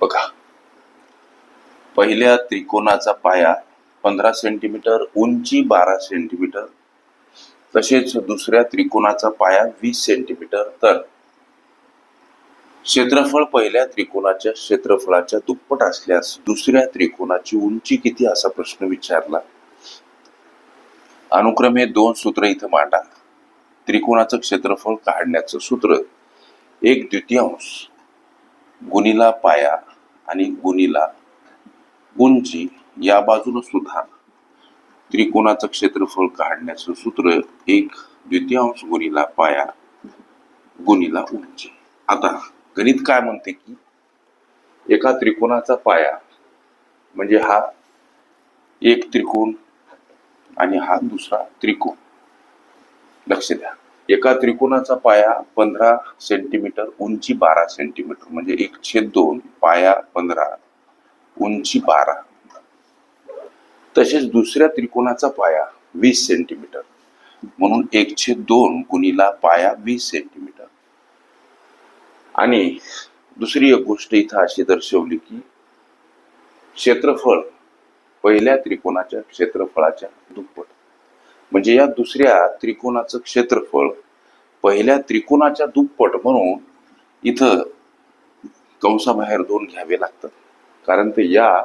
बघा. पहिल्या त्रिकोणाचा पाया पंधरा सेंटीमीटर उंची बारा सेंटीमीटर तसेच दुसऱ्या त्रिकोणाचा पाया वीस सेंटीमीटर तर क्षेत्रफळ पहिल्या त्रिकोणाच्या क्षेत्रफळाच्या दुप्पट असल्यास दुसऱ्या त्रिकोणाची उंची किती असा प्रश्न विचारला? अनुक्रमे दोन सूत्र इथं मांडा. त्रिकोणाचं क्षेत्रफळ काढण्याचं सूत्र. एक द्वितीयांश. गुणीला पाया आणि गुणीला उंची या बाजूनं सुद्धा त्रिकोणाचं क्षेत्रफळ काढण्याचं सूत्र एक द्वितीयांश गुणीला पाया गुणीला उंची. आता गणित काय म्हणते की एका त्रिकोणाचा पाया म्हणजे हा एक त्रिकोण आणि हा दुसरा त्रिकोण. लक्ष द्या. एका त्रिकोणाचा पाया पंधरा सेंटीमीटर उंची बारा सेंटीमीटर म्हणजे एक छेद दोन पाया पंधरा उंची बारा. तसेच दुसऱ्या त्रिकोणाचा पाया वीस सेंटीमीटर म्हणून एक छेद दोन गुणिला पाया वीस सेंटीमीटर आणि दुसरी एक गोष्ट इथं अशी दर्शवली की क्षेत्रफळ पहिल्या त्रिकोणाच्या क्षेत्रफळाच्या दुप्पट. म्हणजे या दुसऱ्या त्रिकोणाचं क्षेत्रफळ पहिल्या त्रिकोणाच्या दुप्पट म्हणून इथं कंसाबाहेर दोन घ्यावे लागतात. कारण ते या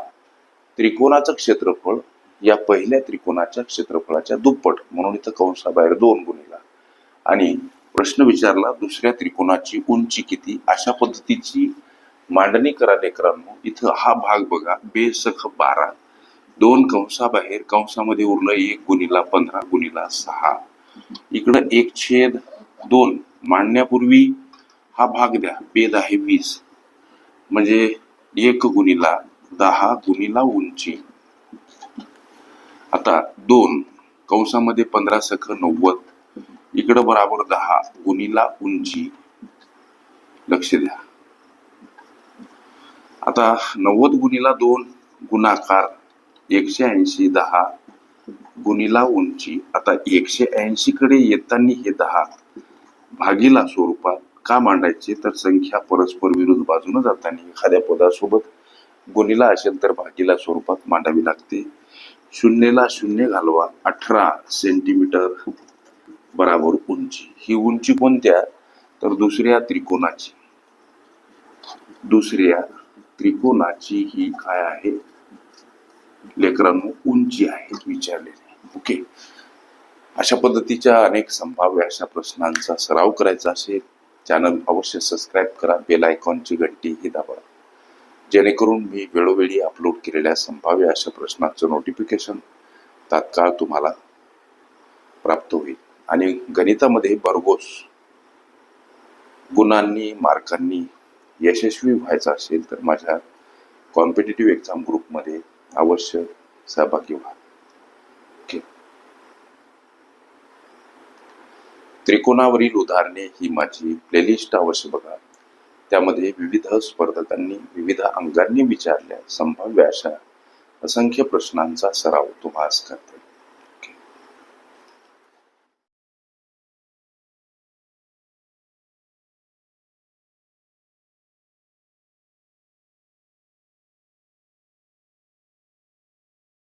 त्रिकोणाचं क्षेत्रफळ या पहिल्या त्रिकोणाच्या क्षेत्रफळाच्या दुप्पट म्हणून इथं कंसाबाहेर दोन गुणिला. आणि प्रश्न विचारला दुसऱ्या त्रिकोणाची उंची किती? अशा पद्धतीची मांडणी करा लेकरांनो. इथं हा भाग बघा बेसख बारा. दोन कंसाबाहेर कंसामध्ये उरलं एक गुणिला पंधरा गुणिला सहा. इकडं एक छेद दोन. मांडण्यापूर्वी हा भाग द्या. बेद आहे वीस. म्हणजे एक गुणिला दहा गुणिला उंची. आता दोन. कंसामध्ये पंधरा सख नव्वद. इकडं बराबर दहा गुणिला उंची. लक्ष द्या. आता नव्वद गुणिला दोन गुणाकार. एकशे ऐंशी दहा गुणिला उंची. आता एकशे ऐंशी कडे येताना हे दहा भागीला स्वरूपात का मांडायचे? तर संख्या परस्पर विरुद्ध बाजूने जाताना एखाद्या पदासोबत गुणिला असेल तर भागीला स्वरूपात मांडावी लागते. शून्यला शून्य घालवा अठरा सेंटीमीटर बराबर उंची. ही उंची कोणत्या? तर दुसऱ्या त्रिकोणाची. दुसऱ्या त्रिकोणाची ही काय आहे? लेकरांनो उंची आहे विचारलेली. ओके अशा पद्धतीच्या अनेक संभाव्य अशा प्रश्नांचा सराव करायचा असेल चॅनल अवश्य सबस्क्राईब करा बेल आयकॉनची घंटी ही दाबा. जेणेकरून मी वेळोवेळी अपलोड केलेल्या संभाव्य अशा प्रश्नांचं नोटिफिकेशन तात्काळ तुम्हाला प्राप्त होईल. आणि गणितामध्ये भरघोस गुणांनी मार्कांनी यशस्वी व्हायचं असेल तर माझ्या कॉम्पिटेटिव्ह एक्झाम ग्रुपमध्ये अवश्य सहभागी व्हा त्रिकोणावरील उदाहरणे ही माझी प्लेलिस्ट अवश्य बघा. त्यामध्ये विविध स्पर्धकांनी विविध अंगांनी विचारल्या संभाव्य अशा असंख्य प्रश्नांचा सराव तुम्हाला करते.